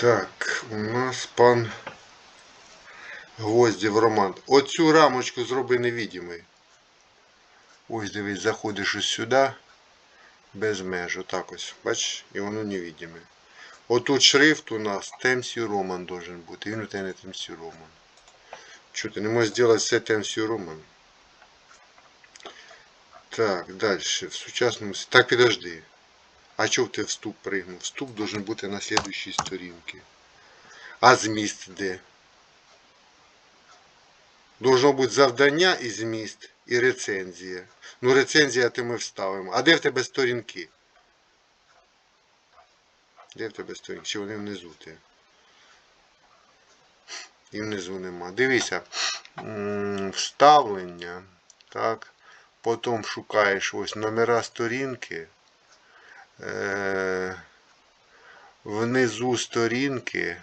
Так, у нас пан Гвоздів Роман. Оцю рамочку зроби невидимою. Ось дивись, заходиш ось сюди. Без меж. Отак ось. Бачиш? І воно невидиме. Отут шрифт у нас Темсі Роман должен бути. Він у тебе не Темсі Роман. Що ти не можеш зробити все Темсі Роман? Так, далі. В сучасному... Так, підожди. А чого ти вступ пригнув? Вступ должен бути на слідуючій сторінці. А зміст де? Должно бути завдання і зміст, і рецензія. Ну, рецензія ти ми вставимо. А де в тебе сторінки? Де в тебе сторінки? Чи вони внизу ти? І внизу нема. Дивися. Вставлення. Так. Потім шукаєш ось номера сторінки. Е, внизу сторінки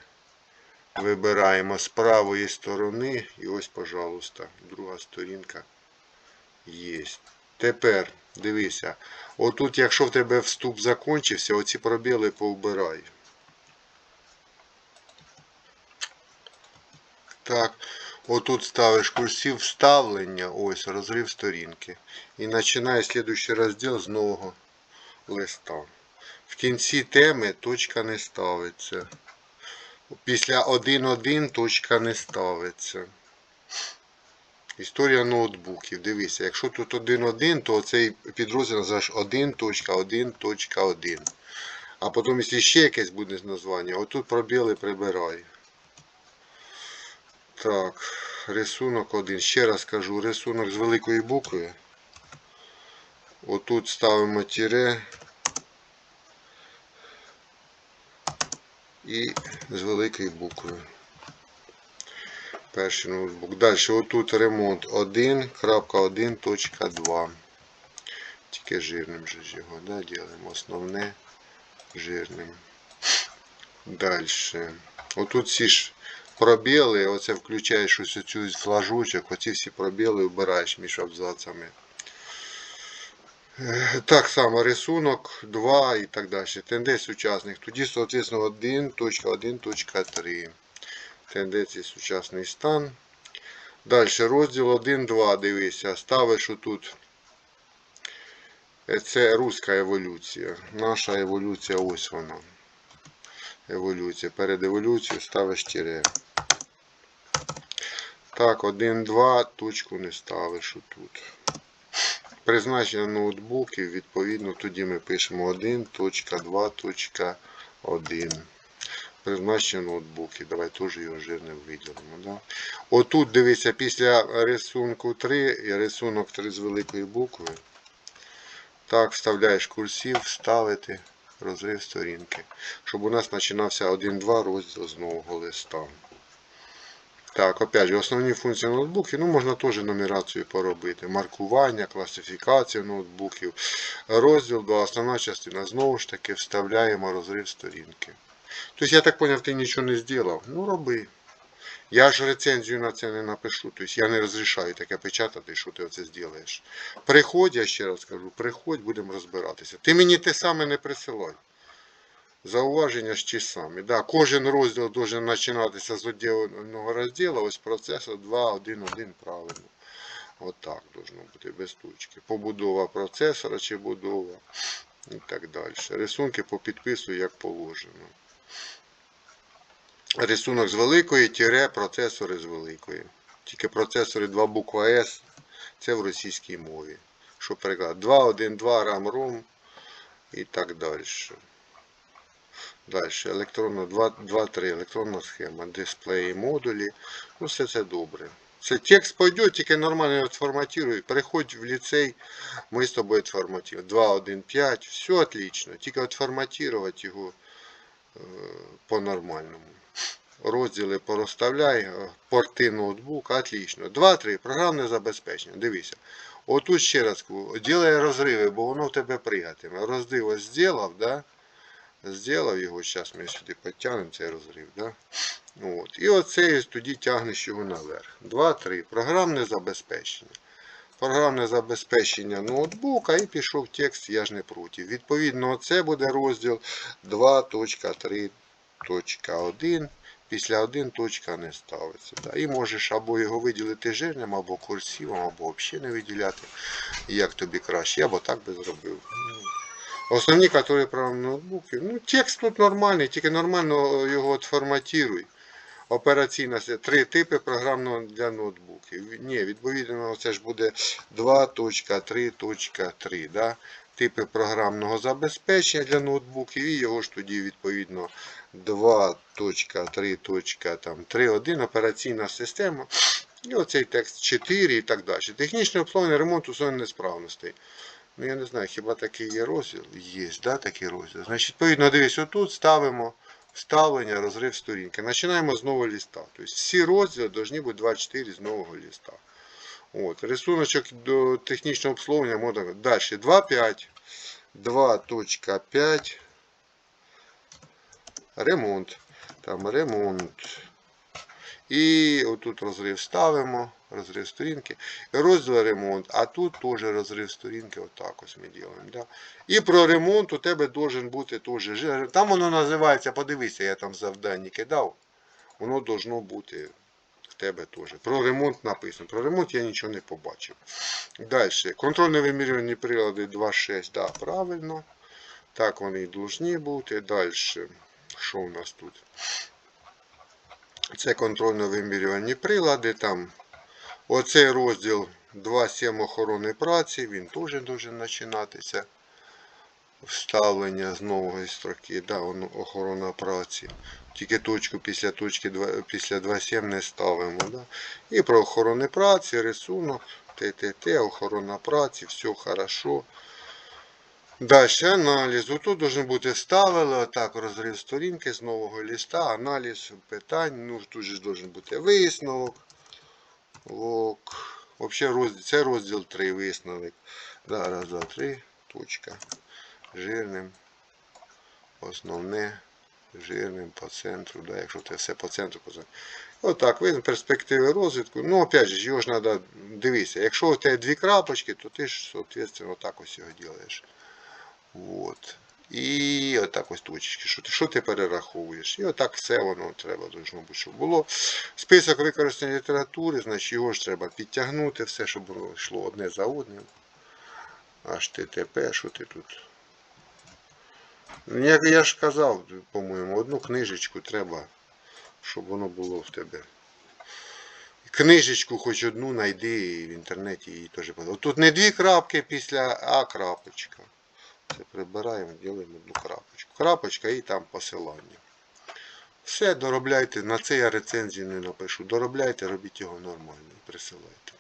вибираємо з правої сторони і ось, пожалуйста, друга сторінка є. Тепер дивися, отут, якщо в тебе вступ закінчився, оці пробіли повбирай. Так, отут ставиш курсів вставлення, ось розрив сторінки. І починає слідуючий розділ з нового листа. В кінці теми точка не ставиться. Після 1.1 точка не ставиться. Історія ноутбуків. Дивися, якщо тут 1.1, то цей підрозділ називаєш 1.1.1. А потім, якщо ще якесь буде названня, отут пробіли прибирай. Так, рисунок 1. Ще раз кажу, рисунок з великої букви. Отут ставимо тире. І з великої букви. Перший ноутбук. Далі отут ремонт 1.1.2. Тільки жирним же його, да, ділимо. Основне жирним. Далі. Отут всі ж пробіли, оце включаєш ось цю флажочок, оці всі пробіли вбираєш між абзацами. Так само рисунок 2 і так далі. Тенденції сучасних. Тоді, соответственно, 1.1.3. Тенденції сучасний стан. Далі розділ 1.2. Дивися. Ставиш отут. Е, Це руська еволюція. Наша еволюція ось вона. Еволюція. Перед еволюцією ставиш тире. Так, 1.2 точку не ставиш отут. Призначення ноутбуків, відповідно, тоді ми пишемо 1.2.1. Призначення ноутбуків. Давай теж його жирним виділимо. Да? Отут дивися, після рисунку 3 і рисунок 3 з великої букви. Так, вставляєш курсів, вставити розрив сторінки. Щоб у нас починався 1.2 розділ з нового листа. Так, опять же, основні функції ноутбуків, ну можна теж нумерацію поробити. Маркування, класифікація ноутбуків. Розділ 2, основна частина. Знову ж таки, вставляємо розрив сторінки. Тобто, я так зрозумів, ти нічого не зробив. Ну, роби. Я ж рецензію на це не напишу. Тобто я не розрішаю таке печатати, що ти оце зробиш. Приходь, я ще раз кажу, приходь, будемо розбиратися. Ти мені те саме не присилай. Зауваження ж ті самі. Да, кожен розділ должен починатися з одного розділу, ось процесор 2.1.1 правильно. Отак должно бути без точки. Побудова процесора чи будова і так далі. Рисунки по підпису як положено. Рисунок з великої, тире процесори з великої. Тільки процесори 2 буква С, це в російській мові. Що переклад? 2.1.2 RAM ROM і так далі. Далі, електронна 2.3 електронна схема, дисплеї, модулі. Ну, все це добре. Це текст пойде, тільки нормально відформатируй. Переходь в ліцей, ми з тобою відформатуємо. 2.1.5, все отлично. Тільки відформатувати його е, по-нормальному. Розділи порозставляй, е, порти ноутбук, отлично. 2.3. Програмне забезпечення. Дивися. Отут ще раз ділай розриви, бо воно в тебе пригатиме. Розрив ось зробив, да? Зробив його, зараз ми сюди підтягнемо цей розрив. Да? От. І оце тоді тягнеш його наверх. 2-3. Програмне забезпечення. Програмне забезпечення ноутбука і пішов текст, я ж не проти. Відповідно, це буде розділ 2.3 точка 1. Після 1 точка не ставиться. Да. І можеш або його виділити жирним, або курсивом, або взагалі не виділяти. Як тобі краще. Я б так би зробив. Основні, які програмні ноутбуки. Ну, текст тут нормальний, тільки нормально його отформатируй. Операційна три типи програмного для ноутбуків. Ні, відповідно, це ж буде 2.3.3. Да? Типи програмного забезпечення для ноутбуків і його ж тоді відповідно 2.3.3.1 операційна система. І оцей текст 4 і так далі. Технічне обслуговування ремонт усунення несправностей. Ну я не знаю, хіба такий є розділ? Є, да, такий розділ. Значить, відповідно, дивись, отут ставимо вставлення, розрив сторінки. Починаємо з нового листа. Тобто всі розділи повинні бути 24 з нового листа. От, рисуночок до технічного обслуговування можна. Далі 2.5. 2.5. Ремонт. Там ремонт. І отут розрив ставимо, розрив сторінки. Розділ ремонт, а тут теж розрив сторінки, отак ось ми робимо. Да? І про ремонт у тебе должен бути теж. Там воно називається, подивися, я там завдання кидав. Воно должно бути в тебе теж. Про ремонт написано. Про ремонт я нічого не побачив. Далі. Контрольно вимірювані прилади 2.6, да, правильно. Так вони і повинні бути. Далі. Що у нас тут? Це контрольно-вимірювальні прилади. Там оцей розділ 2.7 охорони праці, він теж може починатися. Вставлення з нової строки, да, воно охорона праці. Тільки точку після точки 2, після 2.7 не ставимо. Да? І про охорони праці, рисунок, ТТТ, охорона праці, все хорошо. Далі аналіз. Тут должен бути вставили, отак розрив сторінки з нового листа, аналіз питань. Ну, тут же должен бути висновок. Лок. Взагалі розділ, це розділ 3 висновок. Да, раз, два, три. Точка. Жирним. Основне. Жирним по центру. Да, якщо це все по центру. Отак, видно перспективи розвитку. Ну, опять же, його ж треба дивитися. Якщо у тебе дві крапочки, то ти ж, соответственно, отак ось його робиш. Вот. І отак ось точечки. Що ти, що ти перераховуєш? І отак все воно треба должно бути, щоб було. Список використання літератури, значить його ж треба підтягнути, все, щоб воно йшло одне за одним. HTTP, що ти тут? Ну, Як я ж казав, по-моєму, одну книжечку треба, щоб воно було в тебе. Книжечку хоч одну знайди в інтернеті її теж подав. Тут не дві крапки після, а крапочка. Це прибираємо, ділимо одну крапочку. Крапочка і там посилання. Все, доробляйте. На це я рецензію не напишу. Доробляйте, робіть його нормально і присилайте.